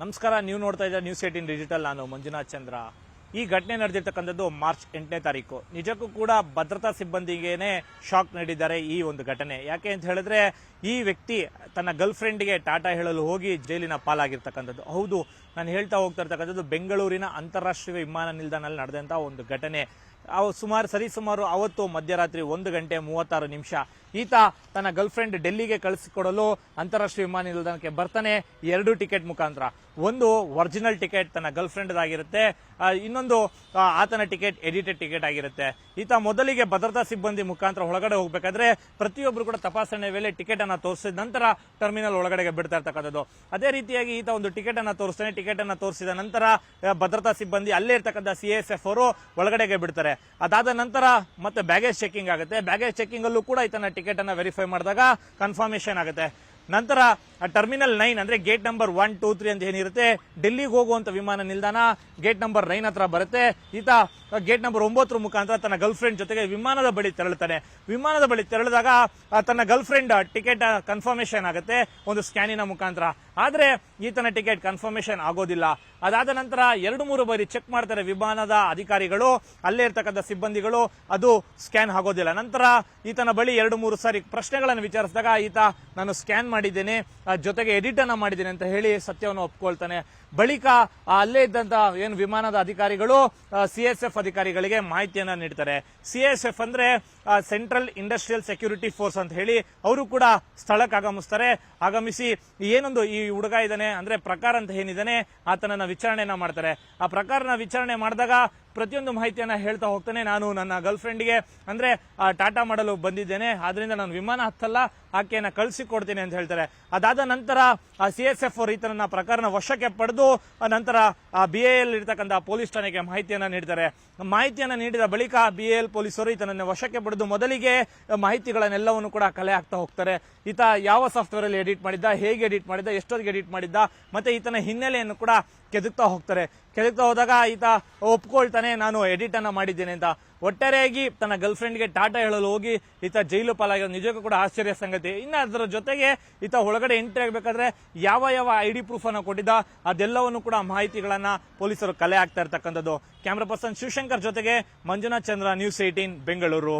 ನಮಸ್ಕಾರ, ನೀವು ನೋಡ್ತಾ ಇದ್ದೀರಾ ನ್ಯೂಸ್ ಏಟಿನ್ ಡಿಜಿಟಲ್ ನಾನು ಮಂಜುನಾಥ್ ಚಂದ್ರ. ಈ ಘಟನೆ ನಡೆದಿರ್ತಕ್ಕಂಥದ್ದು ಮಾರ್ಚ್ ಎಂಟನೇ ತಾರೀಕು. ನಿಜಕ್ಕೂ ಕೂಡ ಭದ್ರತಾ ಸಿಬ್ಬಂದಿಗೇನೆ ಶಾಕ್ ನೀಡಿದ್ದಾರೆ ಈ ಒಂದು ಘಟನೆ. ಯಾಕೆ ಅಂತ ಹೇಳಿದ್ರೆ, ಈ ವ್ಯಕ್ತಿ ತನ್ನ ಗರ್ಲ್ ಫ್ರೆಂಡ್ಗೆ ಟಾಟಾ ಹೇಳಲು ಹೋಗಿ ಜೈಲಿನ ಪಾಲಾಗಿರ್ತಕ್ಕಂಥದ್ದು. ಹೌದು, ನಾನು ಹೇಳ್ತಾ ಹೋಗ್ತಾ ಇರ್ತಕ್ಕಂಥದ್ದು ಬೆಂಗಳೂರಿನ ಅಂತಾರಾಷ್ಟ್ರೀಯ ವಿಮಾನ ನಿಲ್ದಾಣದಲ್ಲಿ ನಡೆದಂತ ಒಂದು ಘಟನೆ. ಅವು ಸುಮಾರು ಸರಿಸುಮಾರು ಅವತ್ತು ಮಧ್ಯರಾತ್ರಿ ಒಂದು ಗಂಟೆ ಮೂವತ್ತಾರು ನಿಮಿಷ. ಈತ ತನ್ನ ಗರ್ಲ್ ಫ್ರೆಂಡ್ ಡೆಲ್ಲಿಗೆ ಕಳಿಸಿಕೊಡಲು ಅಂತಾರಾಷ್ಟ್ರೀಯ ವಿಮಾನ ನಿಲ್ದಾಣಕ್ಕೆ ಬರ್ತಾನೆ. ಎರಡು ಟಿಕೆಟ್ ಮುಖಾಂತರ. ಒಂದು ಒರಿಜಿನಲ್ ಟಿಕೆಟ್ ತನ್ನ ಗರ್ಲ್ ಫ್ರೆಂಡ್ ಇನ್ನೊಂದು ಆತನ ಟಿಕೆಟ್ ಎಡಿಟೆಡ್ ಟಿಕೆಟ್ ಆಗಿರುತ್ತೆ. ಈತ ಮೊದಲಿಗೆ ಭದ್ರತಾ ಸಿಬ್ಬಂದಿ ಮುಖಾಂತರ ಒಳಗಡೆ ಹೋಗಬೇಕಾದ್ರೆ ಪ್ರತಿಯೊಬ್ಬರು ಕೂಡ ತಪಾಸಣೆ ವೇಳೆ ಟಿಕೆಟ್ ಅನ್ನ ತೋರಿಸಿದ ನಂತರ ಟರ್ಮಿನಲ್ ಒಳಗಡೆಗೆ ಬಿಡ್ತಾ ಇರ್ತಕ್ಕಂಥದ್ದು. ಅದೇ ರೀತಿಯಾಗಿ ಈತ ಒಂದು ಟಿಕೆಟ್ ಅನ್ನ ತೋರಿಸ್ತಾನೆ. ಟಿಕೆಟ್ ಅನ್ನ ತೋರಿಸಿದ ನಂತರ ಭದ್ರತಾ ಸಿಬ್ಬಂದಿ ಅಲ್ಲೇ ಇರ್ತಕ್ಕಂಥ ಸಿ ಎಸ್ ಎಫ್ ಅವರು ಒಳಗಡೆಗೆ ಬಿಡ್ತಾರೆ. ಅದಾದ ನಂತರ ಮತ್ತೆ ಬ್ಯಾಗೇಜ್ ಚೆಕಿಂಗ್ ಆಗುತ್ತೆ. ಬ್ಯಾಗೇಜ್ ಚೆಕಿಂಗ್ ಅಲ್ಲೂ ಕೂಡ ಈತನ ಟಿಕೆಟ್ ಅನ್ನ ವೆರಿಫೈ ಮಾಡಿದಾಗ ಕನ್ಫರ್ಮೇಶನ್ ಆಗುತ್ತೆ. ನಂತರ ಟರ್ಮಿನಲ್ ನೈನ್ ಅಂದ್ರೆ gate number one two three ಅಂತ ಏನಿರುತ್ತೆ, ಡೆಲ್ಲಿಗೆ ಹೋಗುವಂತ ವಿಮಾನ ನಿಲ್ದಾಣ ಗೇಟ್ ನಂಬರ್ ನೈನ್ ಹತ್ರ ಬರುತ್ತೆ. ಈತ ಗೇಟ್ ನಂಬರ್ ಒಂಬತ್ತರ ಮುಖಾಂತರ ತನ್ನ ಗರ್ಲ್ ಫ್ರೆಂಡ್ ಜೊತೆಗೆ ವಿಮಾನದ ಬಳಿ ತೆರಳುತ್ತಾನೆ. ವಿಮಾನದ ಬಳಿ ತೆರಳಿದಾಗ ತನ್ನ ಗರ್ಲ್ ಫ್ರೆಂಡ್ ಟಿಕೆಟ್ ಕನ್ಫರ್ಮೇಶನ್ ಆಗುತ್ತೆ. ಒಂದು ಸ್ಕ್ಯಾನಿನ ಮುಖಾಂತರ. ಆದ್ರೆ ಈತನ ಟಿಕೆಟ್ ಕನ್ಫರ್ಮೇಶನ್ ಆಗೋದಿಲ್ಲ. ಅದಾದ ನಂತರ ಎರಡು ಮೂರು ಬಾರಿ ಚೆಕ್ ಮಾಡ್ತಾರೆ ವಿಮಾನದ ಅಧಿಕಾರಿಗಳು, ಅಲ್ಲೇ ಇರ್ತಕ್ಕಂಥ ಸಿಬ್ಬಂದಿಗಳು, ಅದು ಸ್ಕ್ಯಾನ್ ಆಗೋದಿಲ್ಲ. ನಂತರ ಈತನ ಬಳಿ ಎರಡು ಮೂರು ಸಾರಿ ಪ್ರಶ್ನೆಗಳನ್ನು ವಿಚಾರಿಸಿದಾಗ ಈತ, ನಾನು ಸ್ಕ್ಯಾನ್ ಮಾಡಿದ್ದೇನೆ ಜೊತೆಗೆ ಎಡಿಟ್ ಅನ್ನ ಮಾಡಿದ್ದೇನೆ ಅಂತ ಹೇಳಿ ಸತ್ಯವನ್ನು ಒಪ್ಕೊಳ್ತಾನೆ. ಬಳಿಕ ಅಲ್ಲೇ ಇದ್ದಂತ ಏನು ವಿಮಾನದ ಅಧಿಕಾರಿಗಳು ಸಿ ಎಸ್ ಎಫ್ ಅಧಿಕಾರಿಗಳಿಗೆ ಮಾಹಿತಿಯನ್ನ ನೀಡ್ತಾರೆ. ಸಿ ಎಸ್ ಎಫ್ ಅಂದ್ರೆ ಸೆಂಟ್ರಲ್ ಇಂಡಸ್ಟ್ರಿಯಲ್ ಸೆಕ್ಯೂರಿಟಿ ಫೋರ್ಸ್ ಅಂತ ಹೇಳಿ, ಅವರು ಕೂಡ ಸ್ಥಳಕ್ಕೆ ಆಗಮಿಸ್ತಾರೆ. ಆಗಮಿಸಿ ಏನೊಂದು ಈ ಹುಡುಗ ಇದ್ದಾನೆ, ಅಂದ್ರೆ ಪ್ರಕಾರ ಅಂತ ಏನಿದ್ದಾನೆ, ಆತನನ್ನ ವಿಚಾರಣೆಯನ್ನ ಮಾಡ್ತಾರೆ. ಆ ಪ್ರಕಾರನ ವಿಚಾರಣೆ ಮಾಡಿದಾಗ ಪ್ರತಿಯೊಂದು ಮಾಹಿತಿಯನ್ನ ಹೇಳ್ತಾ ಹೋಗ್ತಾನೆ ನಾನು ನನ್ನ ಗರ್ಲ್ ಫ್ರೆಂಡ್ಗೆ ಅಂದ್ರೆ ಟಾಟಾ ಮಾಡಲು ಬಂದಿದ್ದೇನೆ, ಆದ್ರಿಂದ ನಾನು ವಿಮಾನ ಹತ್ತಲ್ಲ, ಆಕೆಯನ್ನ ಕಳಿಸಿ ಕೊಡ್ತೀನಿ ಅಂತ ಹೇಳ್ತಾರೆ. ಅದಾದ ನಂತರ ಸಿ ಎಸ್ ಎಫ್ ಅವರು ಈತನನ್ನ ಪ್ರಕರಣ ವಶಕ್ಕೆ ಪಡೆದು ನಂತರ ಆ ಬಿ ಎಲ್ ಇರ್ತಕ್ಕಂಥ ಪೊಲೀಸ್ ಠಾಣೆಗೆ ಮಾಹಿತಿಯನ್ನು ನೀಡ್ತಾರೆ ಮಾಹಿತಿಯನ್ನು ನೀಡಿದ ಬಳಿಕ ಬಿ ಎಲ್ ಪೊಲೀಸರು ಈತನನ್ನು ವಶಕ್ಕೆ ಪಡೆದು ಮೊದಲಿಗೆ ಮಾಹಿತಿಗಳನ್ನೆಲ್ಲವನ್ನು ಕೂಡ ಕಲೆ ಹಾಕ್ತಾ ಹೋಗ್ತಾರೆ. ಈತ ಯಾವ ಸಾಫ್ಟ್ವೇರ್ ಅಲ್ಲಿ ಎಡಿಟ್ ಮಾಡಿದ್ದ, ಹೇಗೆ ಎಡಿಟ್ ಮಾಡಿದ್ದ, ಎಷ್ಟೊತ್ತಿಗೆ ಎಡಿಟ್ ಮಾಡಿದ್ದ, ಮತ್ತೆ ಈತನ ಹಿನ್ನೆಲೆಯನ್ನು ಕೂಡ ಕೆದಕ್ತಾ ಹೋಗ್ತಾರೆ. ಕೆದಕ್ತಾ ಹೋದಾಗ ಈತ ಒಪ್ಕೊಳ್ತಾನೆ, ನಾನು ಎಡಿಟ್ ಅನ್ನ ಮಾಡಿದ್ದೇನೆ ಅಂತ. ಒಟ್ಟಾರೆಯಾಗಿ ತನ್ನ ಗರ್ಲ್ ಫ್ರೆಂಡ್ಗೆ ಟಾಟಾ ಹೇಳಲು ಹೋಗಿ ಈತ ಜೈಲು ಪಾಲಾಗಿರೋ ನಿಜಕ್ಕೂ ಕೂಡ ಆಶ್ಚರ್ಯ ಸಂಗತಿ. ಇನ್ನು ಅದರ ಜೊತೆಗೆ ಈತ ಒಳಗಡೆ ಎಂಟ್ರಿ ಆಗಬೇಕಾದ್ರೆ ಯಾವ ಯಾವ ಐ ಡಿ ಪ್ರೂಫ್ ಅನ್ನು ಕೊಟ್ಟಿದ್ದ, ಅದೆಲ್ಲವನ್ನು ಕೂಡ ಮಾಹಿತಿಗಳನ್ನು ಪೊಲೀಸರು ಕಲೆ ಹಾಕ್ತಾ ಇರ್ತಕ್ಕಂಥದ್ದು. ಕ್ಯಾಮ್ರಾ ಪರ್ಸನ್ ಶಿವಶಂಕರ್ ಜೊತೆಗೆ ಮಂಜುನಾಥ್ ಚಂದ್ರ, ನ್ಯೂಸ್ ಏಟೀನ್ ಬೆಂಗಳೂರು.